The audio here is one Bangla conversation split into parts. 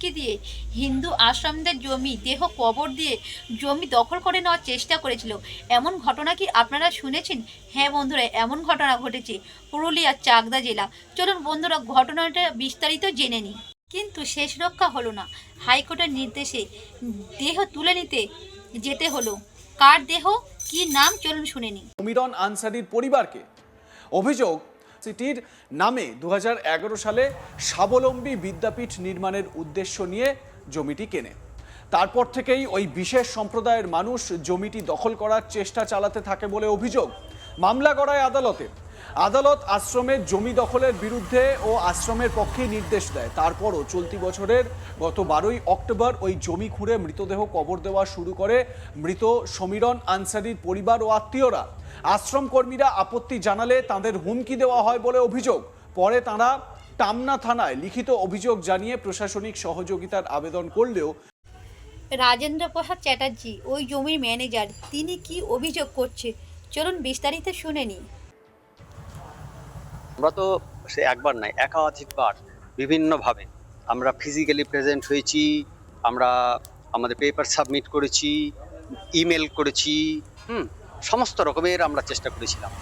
হুমকি দিয়ে হিন্দু আশ্রমদের জমি, দেহ কবর দিয়ে জমি দখল করে নেওয়ার চেষ্টা করেছিল। এমন ঘটনা কি আপনারা শুনেছেন? হ্যাঁ বন্ধুরা, এমন ঘটনা ঘটেছে পুরুলিয়ার চাকদা জেলা। চলুন বন্ধুরা, ঘটনাটা বিস্তারিত জেনে নিই। কিন্তু শেষ রক্ষা হলো না। হাইকোর্টের নির্দেশে দেহ তুলে নিতে যেতে হলো। কার দেহ, কি নাম চলুন শুনে নিই। সমীরন আনসারির পরিবারকে। অভিযোগ সিটির নামে দু হাজার এগারো সালে স্বাবলম্বী বিদ্যাপীঠ নির্মাণের উদ্দেশ্য নিয়ে জমিটি কেনে। তারপর থেকেই ওই বিশেষ সম্প্রদায়ের মানুষ জমিটি দখল করার চেষ্টা চালাতে থাকে বলে অভিযোগ। মামলা করায় আদালতে। আদালত আশ্রমের জমি দখলের বিরুদ্ধে ও আশ্রমের পক্ষে নির্দেশ দেয়। তারপরও চলতি বছরের গত বারোই অক্টোবর ওই জমি খুঁড়ে মৃতদেহ কবর দেওয়া শুরু করে মৃত সমীরন আনসারির পরিবার ও আত্মীয়রা। আশ্রম কর্মীরা আপত্তি জানালে তাদের হুমকি দেওয়া হয় বলে অভিযোগ। পরে তারা টামনা থানায় লিখিত অভিযোগ জানিয়ে প্রশাসনিক সহযোগিতার আবেদন করলেও রাজেন্দ্র প্রসাদ চ্যাটার্জি, ওই জমির ম্যানেজার, তিনি কি অভিযোগ করছে? চলুন বিস্তারিত শুনে নিই। আমরা তো সে একবার নয়, একাধিকবার বিভিন্নভাবে আমরা ফিজিক্যালি প্রেজেন্ট হয়েছি, আমরা আমাদের পেপার সাবমিট করেছি ইমেল করেছি, হুম, সমস্ত রকমের আমরা চেষ্টা করেছিলাম।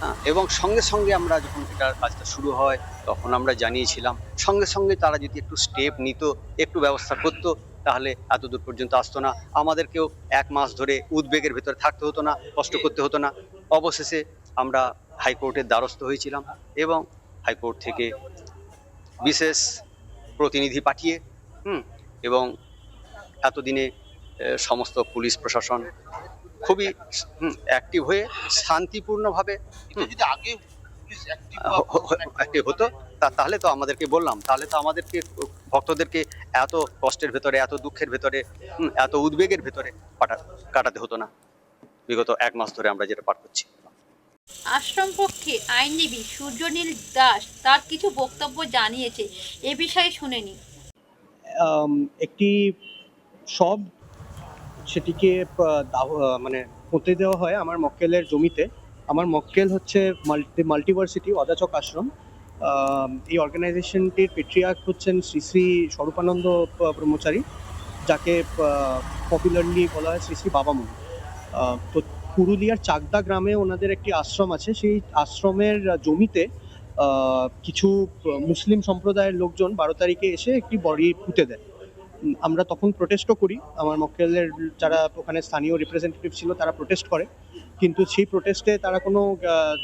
হ্যাঁ এবং সঙ্গে সঙ্গে আমরা যখন এটার কাজটা শুরু হয়, তখন আমরা জানিয়েছিলাম, সঙ্গে সঙ্গে তারা যদি একটু স্টেপ নিত, একটু ব্যবস্থা করতো, তাহলে এত দূর পর্যন্ত আসতো না। আমাদেরকেও এক মাস ধরে উদ্বেগের ভেতরে থাকতে হতো না, কষ্ট করতে হতো না। অবশেষে আমরা হাইকোর্টের দ্বারস্থ হয়েছিলাম এবং হাইকোর্ট থেকে বিশেষ প্রতিনিধি পাঠিয়ে হুম এবং এতদিনে সমস্ত পুলিশ প্রশাসন খুবই অ্যাক্টিভ হয়ে শান্তিপূর্ণভাবে যদি আগে অ্যাক্টিভ হতো তা- তাহলে তো আমাদেরকে বললাম তাহলে তো আমাদেরকে ভক্তদেরকে এত কষ্টের ভেতরে এত দুঃখের ভেতরে এত উদ্বেগের ভেতরে কাটাতে হতো না। বিগত এক মাস ধরে আমরা যেটা পার করছি। আশ্রম পক্ষে আইনজীবী সূর্যনীল দাস তার কিছু বক্তব্য জানিয়েছে। এ বিষয়ে শুনে নিই একটি সব সেটিকে মানে পুঁতে দেওয়া হয় আমার মক্কেলের জমিতে। আমার মক্কেল হচ্ছে মাল্টি মাল্টিভার্সিটি অদাচক আশ্রম। এই অর্গানাইজেশনটির পেট্রিয়ার্ক হচ্ছেন শ্রী শ্রী স্বরূপানন্দ ব্রহ্মচারী যাকে পপুলারলি বলা হয় শ্রী শ্রী আহ, তো পুরুলিয়ার চাকদা গ্রামে ওনাদের একটি আশ্রম আছে। সেই আশ্রমের জমিতে কিছু মুসলিম সম্প্রদায়ের লোকজন বারো তারিখে এসে একটি বডি পুঁতে দেয়। আমরা তখন প্রোটেস্টও করি। আমার মক্কেলের যারা ওখানে স্থানীয় রিপ্রেজেন্টেটিভ ছিল, তারা প্রোটেস্ট করে। কিন্তু সেই প্রোটেস্টে তারা কোনো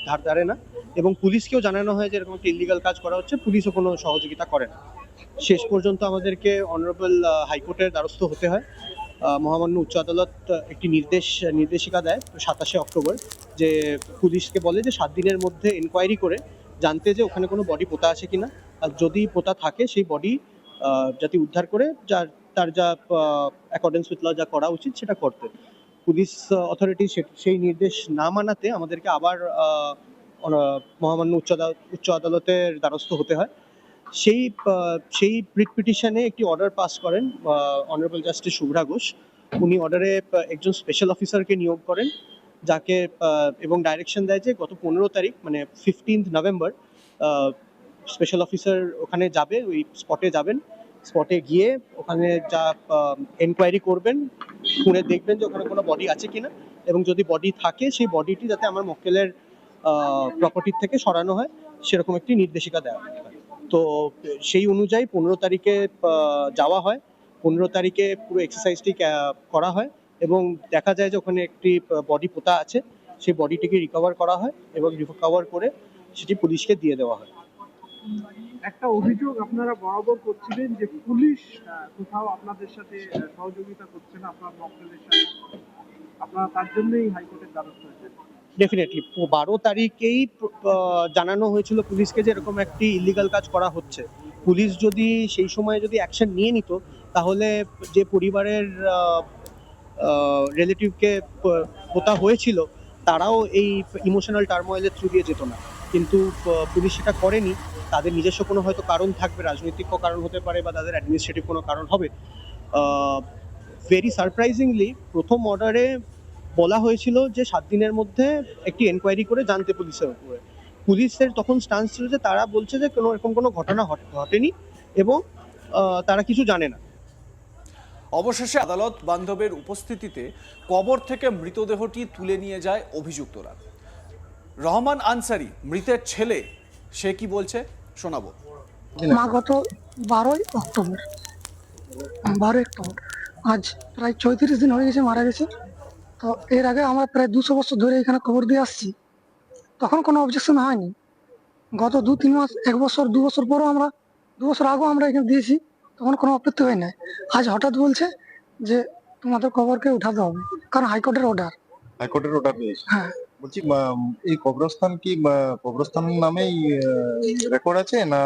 ধার ধারে না এবং পুলিশকেও জানানো হয় যে এরকম একটা ইলিগাল কাজ করা হচ্ছে। পুলিশও কোনো সহযোগিতা করে না। শেষ পর্যন্ত আমাদেরকে অনারেবল হাইকোর্টের দ্বারস্থ হতে হয়। মহামান্য উচ্চ আদালত একটি নির্দেশ, নির্দেশিকা দেয় সাতাশে অক্টোবর যে পুলিশকে বলে যে সাত দিনের মধ্যে এনকোয়ারি করে জানতে যে ওখানে কোনো বডি পোতা আছে কিনা। আর যদি পোতা থাকে, সেই বডি যাতে উদ্ধার করে, যার, তার যা অ্যাকর্ডেন্স উইথ ল যা করা উচিত সেটা করতে। পুলিশ অথরিটি সেই নির্দেশ না মানাতে আমাদেরকে আবার মহামান্য উচ্চ উচ্চ আদালতের দ্বারস্থ হতে হয়। সেই সেই রিট পিটিশনে একটি অর্ডার পাস করেন অনারেবল জাস্টিস শুভ্রা ঘোষ। উনি অর্ডারে একজন স্পেশাল অফিসারকে নিয়োগ করেন, যাকে এবং ডাইরেকশন দেয় যে গত পনেরো তারিখ মানে ফিফটিন্থ নভেম্বর স্পেশাল অফিসার ওখানে যাবে, ওই স্পটে যাবেন। স্পটে গিয়ে ওখানে যা এনকোয়ারি করবেন, শুনে দেখবেন যে ওখানে কোনো বডি আছে কিনা। এবং যদি বডি থাকে, সেই বডিটি যাতে আমার মক্কেলের প্রপার্টির থেকে সরানো হয়, সেরকম একটি নির্দেশিকা দেওয়া হয়। তো সেই অনুযায়ী পনেরো তারিখে যাওয়া হয়। পনেরো তারিখে পুরো এক্সারসাইজটি করা হয় এবং দেখা যায় যে ওখানে একটি বডি পোতা আছে। সেই বডিটিকে রিকভার করা হয় এবং রিকভার করে সেটি পুলিশকে দিয়ে দেওয়া হয়। একটা অভিযোগ আপনারা বরাবর করছিলেন যে পুলিশ কোথাও আপনাদের সাথে সহযোগিতা করছে না, আপনার মক্কেলের সাথে। আপনারা তার জন্যই হাইকোর্টের দ্বারস্থ হয়েছেন। ডেফিনেটলি বারো তারিখেই জানানো হয়েছিল পুলিশকে যে এরকম একটি ইলিগাল কাজ করা হচ্ছে। পুলিশ যদি সেই সময় যদি অ্যাকশন নিয়ে নিত, তাহলে যে পরিবারের রিলেটিভকে পোতা হয়েছিল, তারাও এই ইমোশনাল টার্ময়েলের থ্রু দিয়ে যেত না। কিন্তু পুলিশ সেটা করেনি। তাদের নিজস্ব কোনো হয়তো কারণ থাকবে, রাজনৈতিক কারণ হতে পারে বা তাদের অ্যাডমিনিস্ট্রেটিভ কোনো কারণ হবে। ভেরি সারপ্রাইজিংলি প্রথম অর্ডারে বলা হয়েছিল যে সাত দিনের মধ্যে একটি এনকোয়ারি করে জানতে পুলিশের উপরে। পুলিশের তখন স্টান্স ছিল যে তারা বলছে যে কোনো এরকম কোনো ঘটনা ঘটেনি এবং তারা কিছু জানে না। অবশেষে আদালত বান্ধবের উপস্থিতিতে কবর থেকে মৃতদেহটি তুলে নিয়ে যায় অভিযুক্তরা। রহমান আনসারি মৃতের ছেলে সে কি বলছে? শোনাবো। মা গত বারোই অক্টোবর। বারোই অক্টোবর। আজ প্রায় চৌত্রিশ দিন হয়ে গেছে মারা গেছে। তো এর আগে আমরা প্রায় দুশো বছর ধরে এখানে খবর দিয়ে আসছি। তখন কোনো অবজেকশন হয়নি। গত দু তিন মাস এক বছর দু বছর পরও আমরা দু বছর আগেও আমরা এখানে দিয়েছি তখন কোনো আপত্তি হয় নাই। আজ হঠাৎ বলছে যে তোমাদের খবরকে উঠাতে হবে কারণ হাইকোর্টের অর্ডার হাইকোর্টের অর্ডার পেয়েছে হ্যাঁ। বলছি এই কবরস্থান কি কবরস্থান নামেই রেকর্ড আছে না?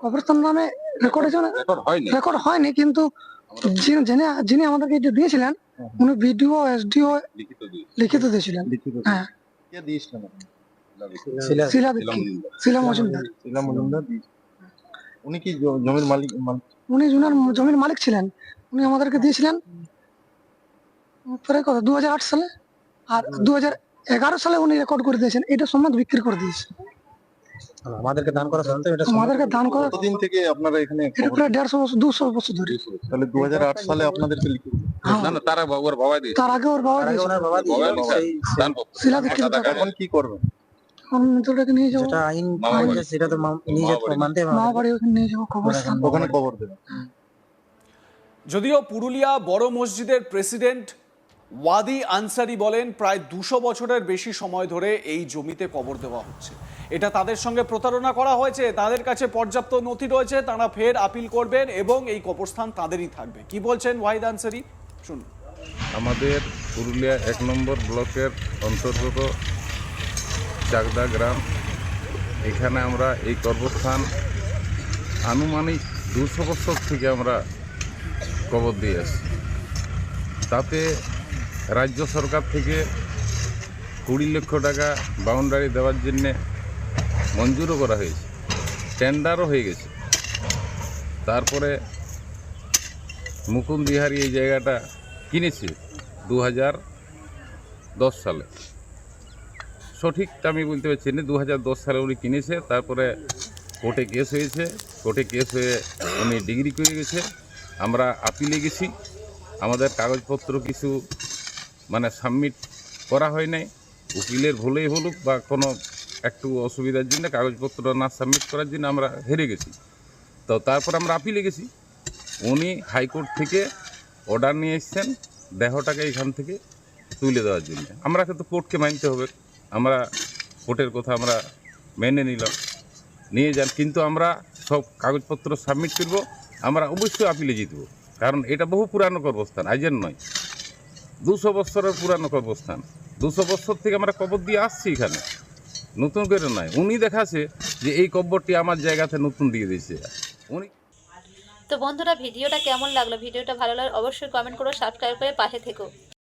কবরস্থান নামে রেকর্ড আছে রেকর্ড হয়নি। রেকর্ড হয়নি কিন্তু যিনি যিনি- যিনি আমাদেরকে দিয়েছিলেন উনি ভিডিও এসডিও লিখিত লিখিত দিয়েছিলেন। হ্যাঁ। কে দিয়েছিলেন শিলা শিলা মজুমদার। শিলা মজুমদার। শিলা মজুমদার। উনি কি জমির মালিক? উনি জুনার জমির মালিক ছিলেন। উনি আমাদেরকে দিয়েছিলেন প্রায় কত দু সালে। আর দু সালে উনি রেকর্ড করে দিয়েছেন। এটা সম্মান বিক্রি করে দিয়েছে। আমাদেরকে দান করা সত্ত্বেও এটা আমাদেরকে দান করে কতদিন থেকে আপনারা এখানে এটা খবর- প্রায় দেড়শো বছর দুশো বছর ধরে। তাহলে দু হাজার আট সালে আপনাদেরকে লিখিত হ্যাঁ। না না তারা বাবুর বাবা দিয়ে। তার আগে ওর বাবা দিয়েছে। ওনার বাবা দিয়ে। এখন কি করবেন এখন নিয়ে যাব। যেটা আইন মামা বলছে বাড়ি। সেটা তো নিয়ে যেতে মানতে হবে মা ওখানে নিয়ে যাব কবরস্থান ওখানে খবর দেবেন যদিও পুরুলিয়া বড় মসজিদের প্রেসিডেন্ট ওয়াদি আনসারি বলেন প্রায় দুশো বছরের বেশি সময় ধরে এই জমিতে কবর দেওয়া হচ্ছে। এটা তাদের সঙ্গে প্রতারণা করা হয়েছে তাদের কাছে পর্যাপ্ত নথি রয়েছে তারা ফের আপিল করবেন এবং এই কবরস্থান তাদেরই থাকবে। কি বলছেন ওয়াহিদ আনসারি? শুনুন। আমাদের পুরুলিয়া এক নম্বর ব্লকের অন্তর্গত চাকদা গ্রাম। এখানে আমরা এই কর্মস্থান আনুমানিক দুশো বছর থেকে আমরা কবর দিয়ে আসছি। তাতে রাজ্য সরকার থেকে কুড়ি লক্ষ টাকা বাউন্ডারি দেওয়ার জন্যে মঞ্জুরও করা হয়েছে। টেন্ডারও হয়ে গেছে। তারপরে মুকুন্দ বিহারি এই জায়গাটা কিনেছে দু দশ সালে। সঠিকটা আমি বলতে পারছি না, দু দশ সালে উনি কিনেছে, তারপরে কোর্টে কেস হয়েছে, কোর্টে কেস হয়ে উনি ডিগ্রি করে গেছে। আমরা আপিলে গেছি, আমাদের কাগজপত্র কিছু মানে সাবমিট করা হয় নাই, উকিলের ভুলেই হলুক বা কোনো একটু অসুবিধার জন্য কাগজপত্র না সাবমিট করার জন্য আমরা হেরে গেছি। তো তারপর আমরা আপিলে গেছি। উনি হাইকোর্ট থেকে অর্ডার নিয়ে এসছেন, দেহটাকে এখান থেকে তুলে দেওয়ার জন্য। আমরা কিন্তু কোর্টকে মানতে হবে। আমরা কোর্টের কথা আমরা মেনে নিলাম। নিয়ে যান, কিন্তু আমরা সব কাগজপত্র সাবমিট করব। আমরা অবশ্যই আপিলে জিতব। কারণ এটা বহু পুরানো কর্মস্থান আজের নয়। দুশো বছরের পুরানো কর্মস্থান দুশো বছর থেকে আমরা কবর দিয়ে আসছি এখানে। নতুন করে নয়। উনি দেখাছে যে এই কব্বরটি আমার জায়গাতে নতুন দিয়ে দিয়েছে। উনি তো বন্ধুরা, ভিডিওটা কেমন লাগল? ভিডিওটা ভালো লাগলে অবশ্যই কমেন্ট করো সাবস্ক্রাইব করে পাশে থেকো।